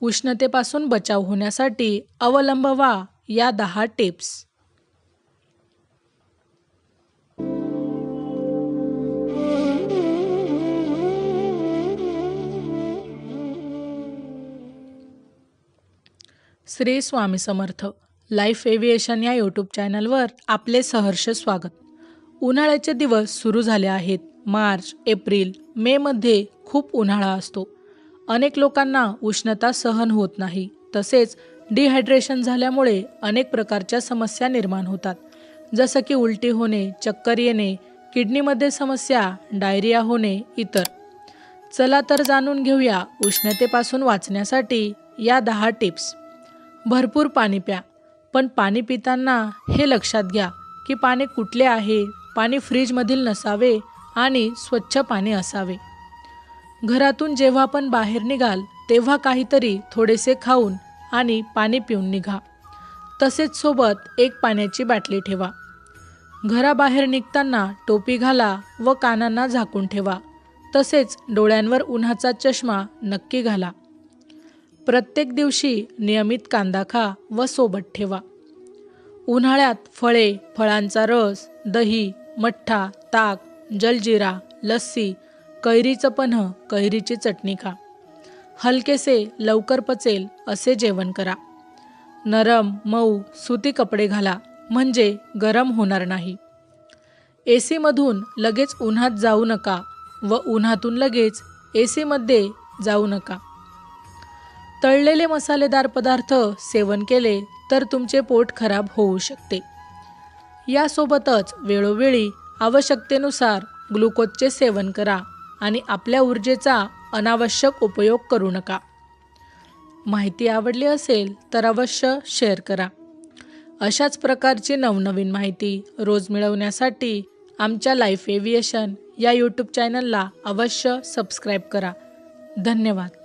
उष्णतेपासून बचाव होण्यासाठी अवलंबवा या दहा tips. Shri Swami Samarth life aviation या यूट्यूब चॅनलवर आपले सहर्ष स्वागत. उन्हाळ्याचे दिवस सुरू झाले आहेत. मार्च एप्रिल मेमध्ये खूप उन्हाळा असतो. अनेक लोकांना उष्णता सहन होत नाही. तसेच डिहायड्रेशन झाल्यामुळे अनेक प्रकारच्या समस्या निर्माण होतात. जसं की उलटी होणे चक्कर येणे किडनीमध्ये समस्या डायरिया होणे इतर. चला तर जाणून घेऊया उष्णतेपासून वाचण्यासाठी या दहा टिप्स. भरपूर पाणी प्या. पण पाणी पिताना हे लक्षात घ्या की पाणी कुठले आहे? पाणी फ्रीजमधील नसावे आणि स्वच्छ पाणी असावे. घरातून जेव्हा पण बाहेर निघाल तेव्हा काहीतरी थोडेसे खाऊन आणि पाणी पिऊन निघा. तसेच सोबत एक पाण्याची बाटली ठेवा. घराबाहेर निघताना टोपी घाला व कानांना झाकून ठेवा. तसेच डोळ्यांवर उन्हाचा चष्मा नक्की घाला. प्रत्येक दिवशी नियमित कांदा खा व सोबत ठेवा. उन्हाळ्यात फळे फळांचा रस दही मठ्ठा ताक जलजिरा लस्सी कैरीचं पन्ह कैरीची चटणी खा. हलकेसे लवकर पचेल असे जेवण करा. नरम मऊ सुती कपडे घाला म्हणजे गरम होणार नाही. ए सीमधून लगेच उन्हात जाऊ नका व उन्हातून लगेच ए सीमध्ये जाऊ नका. तळलेले मसालेदार पदार्थ सेवन केले तर तुमचे पोट खराब होऊ शकते. यासोबतच वेळोवेळी आवश्यकतेनुसार ग्लुकोजचे सेवन करा. आणि आपल्या ऊर्जेचा अनावश्यक उपयोग करू नका. माहिती आवडली असेल तर अवश्य शेअर करा. अशाच प्रकारची नवनवीन माहिती रोज मिळवण्यासाठी आमच्या लाईफ एव्हिएशन या यूट्यूब चॅनलला अवश्य सबस्क्राईब करा. धन्यवाद.